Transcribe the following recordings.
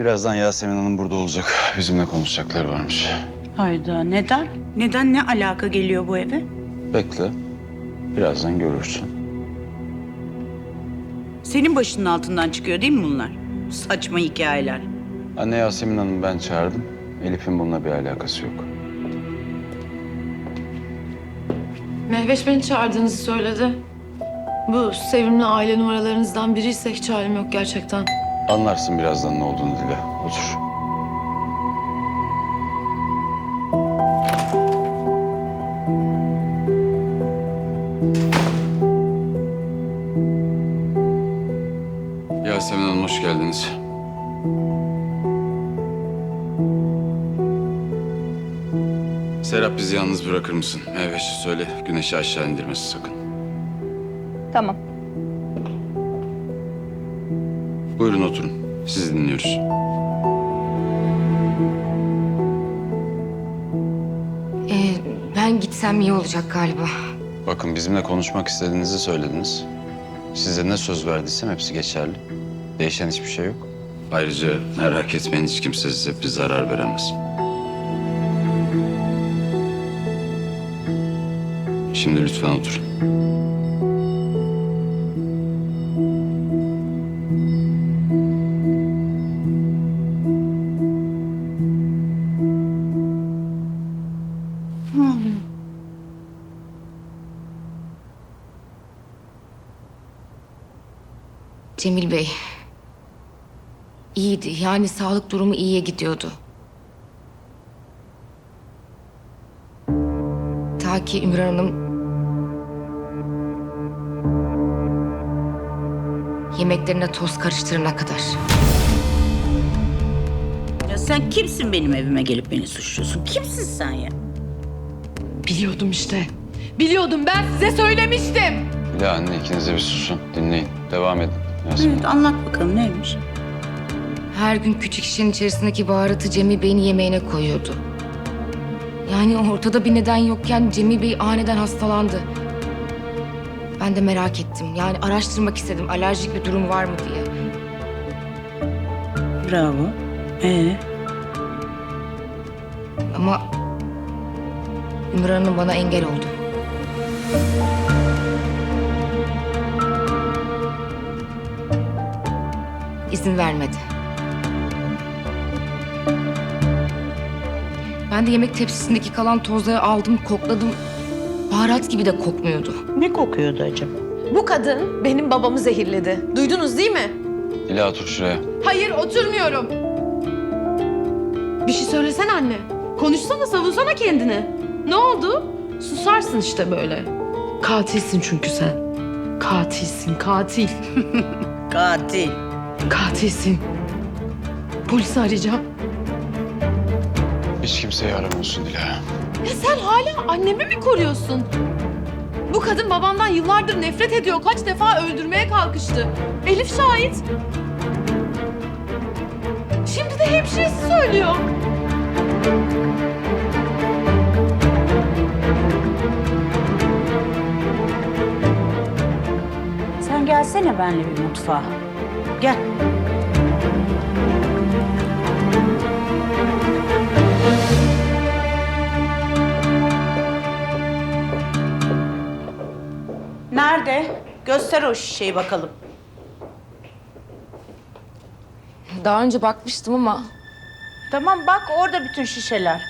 Birazdan Yasemin Hanım burada olacak. Bizimle konuşacaklar varmış. Hayda neden? Neden ne alaka geliyor bu eve? Bekle. Birazdan görürsün. Senin başının altından çıkıyor değil mi bunlar? Saçma hikayeler. Anne Yasemin Hanım ben çağırdım. Elif'in bununla bir alakası yok. Mehveş beni çağırdığınızı söyledi. Bu sevimli aile numaralarınızdan biriyse hiç halim yok gerçekten. Anlarsın birazdan ne olduğunu Dile. Otur. Yasemin Hanım hoş geldiniz. Serap bizi yalnız bırakır mısın? Evet söyle güneşi aşağı indirmesin sakın. Tamam. Buyurun oturun. Sizi dinliyoruz. Ee, ben gitsem iyi olacak galiba. Bakın bizimle konuşmak istediğinizi söylediniz. Size ne söz verdiysem hepsi geçerli. Değişen hiçbir şey yok. Ayrıca merak etmeyin hiç kimse size bir zarar veremez. Şimdi lütfen oturun. Cemil Bey. iyiydi. Yani sağlık durumu iyiye gidiyordu. Ta ki Ümran Hanım yemeklerine toz karıştırana kadar. Ya sen kimsin benim evime gelip beni suçluyorsun? Kimsin sen ya? Biliyordum işte. Biliyordum ben size söylemiştim. Ya anne ikiniz de bir susun. Dinleyin. Devam edin. Evet anlat bakalım neymiş? Her gün küçük şişenin içerisindeki baharatı Cemil Bey'in yemeğine koyuyordu. Yani ortada bir neden yokken Cemil Bey aniden hastalandı. Ben de merak ettim. Yani araştırmak istedim alerjik bir durum var mı diye. Bravo. Ee, Ama Ümran Hanım bana engel oldu. İzin vermedi. Ben de yemek tepsisindeki kalan tozları aldım, kokladım. Baharat gibi de kokmuyordu. ne kokuyordu acaba? Bu kadın benim babamı zehirledi. Duydunuz değil mi? Dila otur şuraya. Hayır oturmuyorum. Bir şey söylesene anne. Konuşsana savunsana kendini. Ne oldu? Susarsın işte böyle. Katilsin çünkü sen. Katilsin katil. Katil. Katilsin. Polisi arayacağım. Hiç kimseyi aramıyorsun Dila. Ya sen hala annemi mi koruyorsun? Bu kadın babamdan yıllardır nefret ediyor. Kaç defa öldürmeye kalkıştı. Elif şahit. Şimdi de hemşiresi söylüyor. Sen gelsene benimle bir mutfağa. Gel. Nerede? Göster o şişeyi bakalım. Daha önce bakmıştım ama Tamam bak orada bütün şişeler.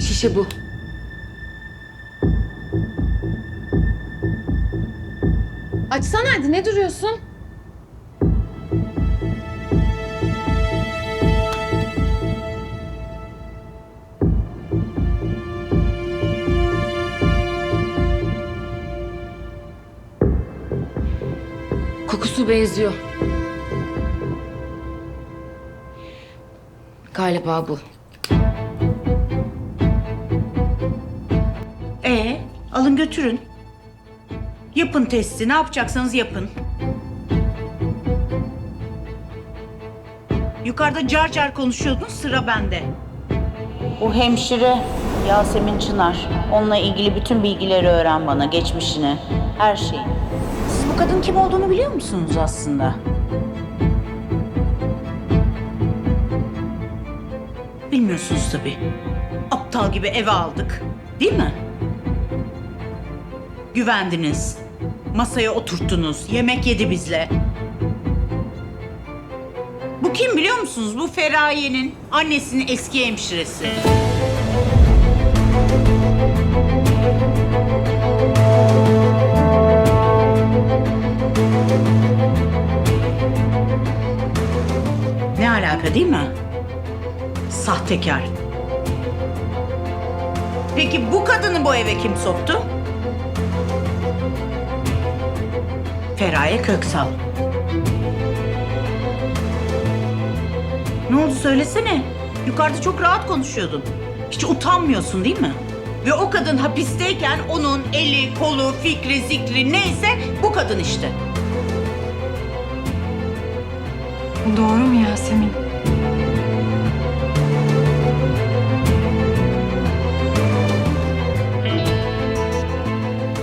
şişe bu. Açsana hadi ne duruyorsun? Kokusu benziyor. Galiba bu. Ee, alın götürün. Yapın testi. Ne yapacaksanız yapın. Yukarıda car car konuşuyordun, sıra bende. O hemşire Yasemin Çınar. Onunla ilgili bütün bilgileri öğren bana, geçmişini, her şeyi. Siz bu kadın kim olduğunu biliyor musunuz aslında? Bilmiyorsunuz tabii. Aptal gibi eve aldık. Değil mi? Güvendiniz. Masaya oturttunuz. Yemek yedi bizle. Bu kim biliyor musunuz? Bu Feraye'nin annesinin eski hemşiresi. Ne alaka değil mi? Sahtekar. Peki bu kadını bu eve kim soktu? Feraye Köksal. Ne oldu söylesene. Yukarıda çok rahat konuşuyordun. Hiç utanmıyorsun değil mi? Ve o kadın hapisteyken onun eli, kolu, fikri, zikri neyse bu kadın işte. Doğru mu Yasemin?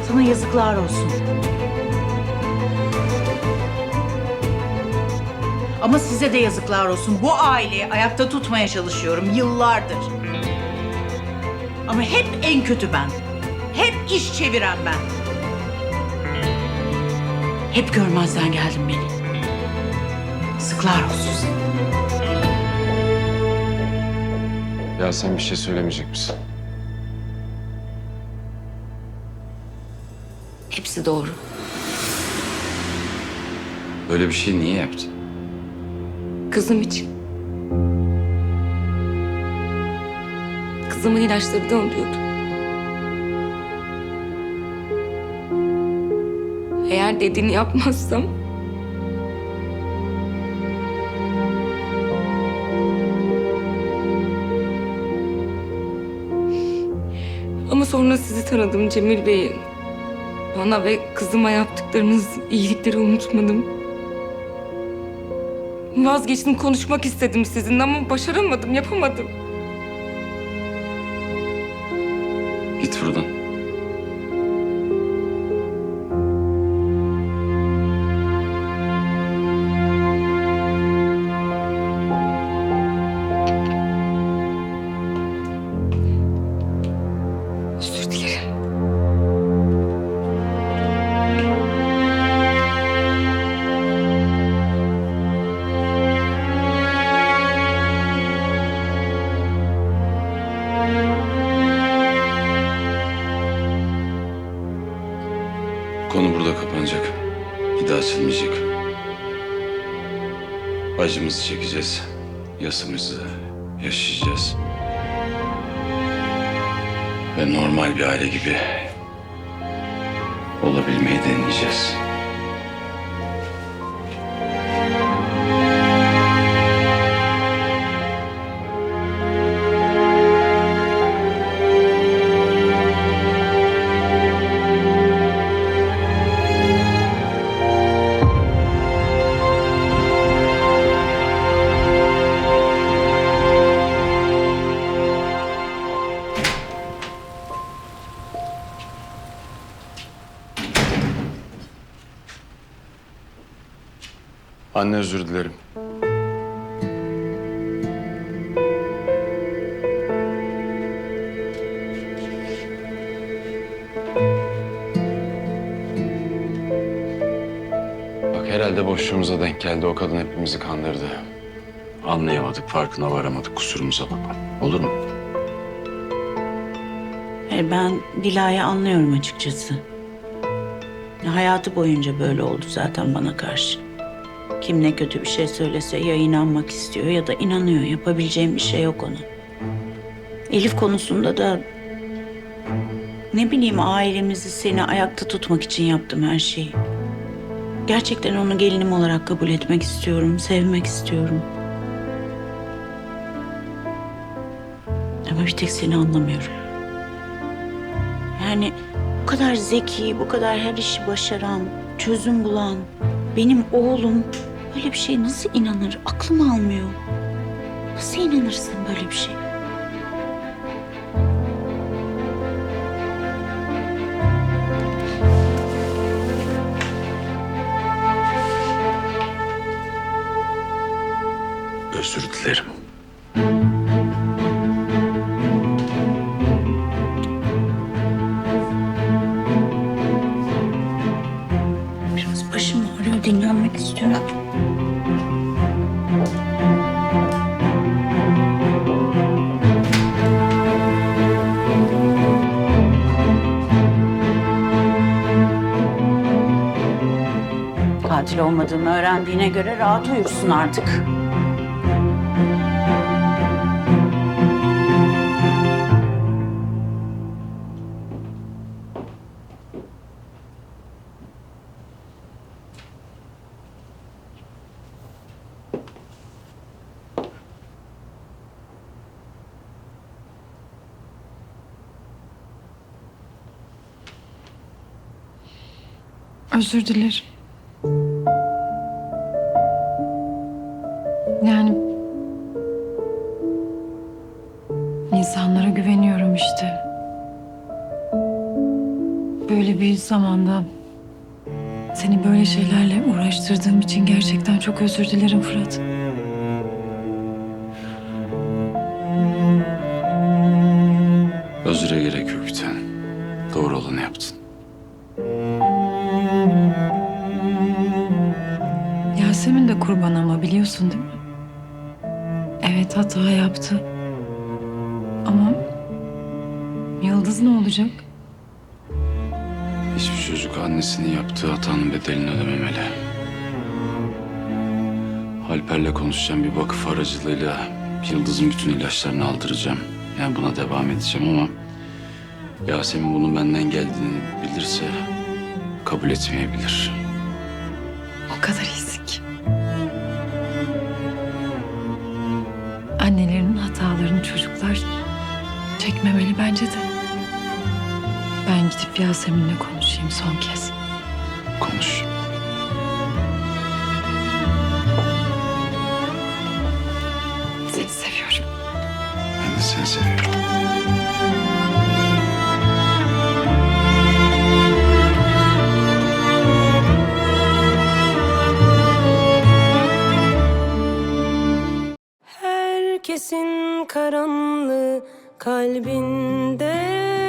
Sana yazıklar olsun. Ama size de yazıklar olsun. Bu aileyi ayakta tutmaya çalışıyorum yıllardır. Ama hep en kötü ben. Hep iş çeviren ben. Hep görmezden geldim beni. Yazıklar olsun sana. Ya sen bir şey söylemeyecek misin? Hepsi doğru. Böyle bir şey niye yaptın? Kızım için. Kızımın ilaçları da alıyordu. Eğer dediğini yapmazsam... Ama sonra sizi tanıdım Cemil Bey'i. Bana ve kızıma yaptıklarınız iyilikleri unutmadım. Vazgeçtim konuşmak istedim sizinle ama başaramadım, yapamadım. Git buradan. Acımızı çekeceğiz. Yasımızı yaşayacağız. Ve normal bir aile gibi olabilmeyi deneyeceğiz. Özür dilerim. Bak herhalde boşluğumuza denk geldi. O kadın hepimizi kandırdı. Anlayamadık, farkına varamadık. Kusurumuza bakma. Olur mu? E, Ben Dila'yı anlıyorum açıkçası. Hayatı boyunca böyle oldu zaten bana karşı. Kim ne kötü bir şey söylese ya inanmak istiyor ya da inanıyor. Yapabileceğim bir şey yok onun. Elif konusunda da ne bileyim ailemizi seni ayakta tutmak için yaptım her şeyi. Gerçekten onu gelinim olarak kabul etmek istiyorum, sevmek istiyorum. Ama bir tek seni anlamıyorum. Yani bu kadar zeki, bu kadar her işi başaran, çözüm bulan benim oğlum böyle bir şeye nasıl inanır? Aklım almıyor. Nasıl inanırsın böyle bir şey? Özür dilerim. Katil olmadığımı öğrendiğine göre rahat uyursun artık. Özür dilerim. Zamanda seni böyle şeylerle uğraştırdığım için gerçekten çok özür dilerim Fırat. Özüre gerek yok bir. Doğru olanı yaptın. Yasemin de kurban ama biliyorsun değil mi? Hiçbir çocuk annesinin yaptığı hatanın bedelini ödememeli. Alper'le konuşacağım bir vakıf aracılığıyla Yıldız'ın bütün ilaçlarını aldıracağım. Yani buna devam edeceğim ama Yasemin bunun benden geldiğini bilirse kabul etmeyebilir. O kadar iyisin. Annelerinin hatalarını çocuklar çekmemeli gidip Yasemin'le konuşayım son kez. Konuş. Seni seviyorum. Ben de seni seviyorum. Herkesin karanlığı kalbinde